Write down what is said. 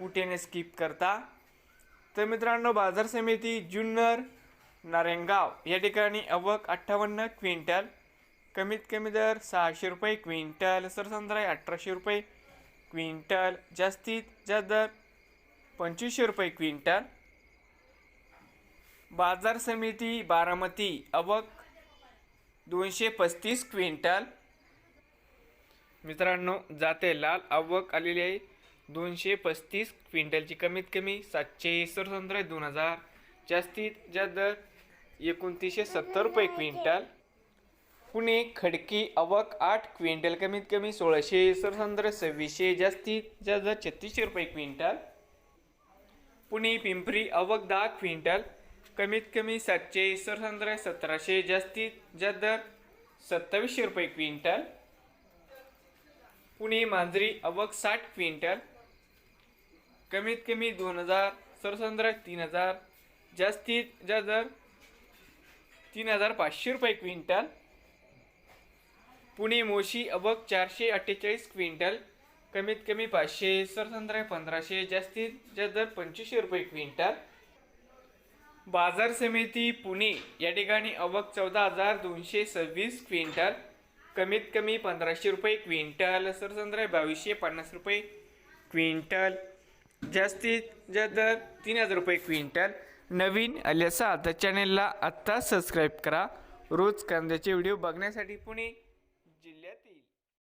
कुठे स्किप करता? तर मित्रांनो बाजार समिती जुन्नर नारायणगाव या ठिकाणी अवक अठ्ठावन्न क्विंटल कमीत कमी दर सहाशे रुपये क्विंटल सरसंद्राय अठराशे रुपये क्विंटल जास्तीत जास्त दर पंचवीसशे रुपये क्विंटल. बाजार समिती बारामती अवक दोनशे पस्तीस क्विंटल. मित्रांनो जाते लाल आवक आलेली आहे दोनशे पस्तीस क्विंटलची कमीत कमी सातशे सरसंद्र दोन हजार. जास्तीत जास्त दर एकोणतीसशे सत्तर रुपये क्विंटल. पुणे खडकी अवक आठ क्विंटल कमीत कमी सोळाशे सरसंद्र सव्वीसशे. जास्तीत जास्त दर छत्तीसशे रुपये क्विंटल. पुणे पिंपरी अवक दहा क्विंटल कमीत कमी सातशे सरसंद्र सतराशे. जास्तीत जास्त दर सत्तावीसशे रुपये क्विंटल. पुणे मांजरी अवक साठ क्विंटल कमीत कमी दोन हजार सरसंद्र तीन हजार जास्तीत जास्त तीन हजार पाचशे रुपये क्विंटल. पुणे मोशी अबक चारशे अठ्ठेचाळीस क्विंटल. कमीत कमी पाचशे सरसंद्र पंधराशे जास्तीत जास्त दर पंचवीसशे रुपये क्विंटल. बाजार समिती पुणे या ठिकाणी अवक चौदा हजार दोनशे सव्वीस क्विंटल. कमीत कमी पंधराशे रुपये क्विंटल सरसंद्र बावीसशे पन्नास रुपये क्विंटल. जास्तीत जास्त दर तीन हजार रुपये क्विंटल नवीन आले असाल तर चॅनेलला आत्ता सबस्क्राईब करा रोज कांद्याचे व्हिडिओ बघण्यासाठी पुणे जिल्ह्यातील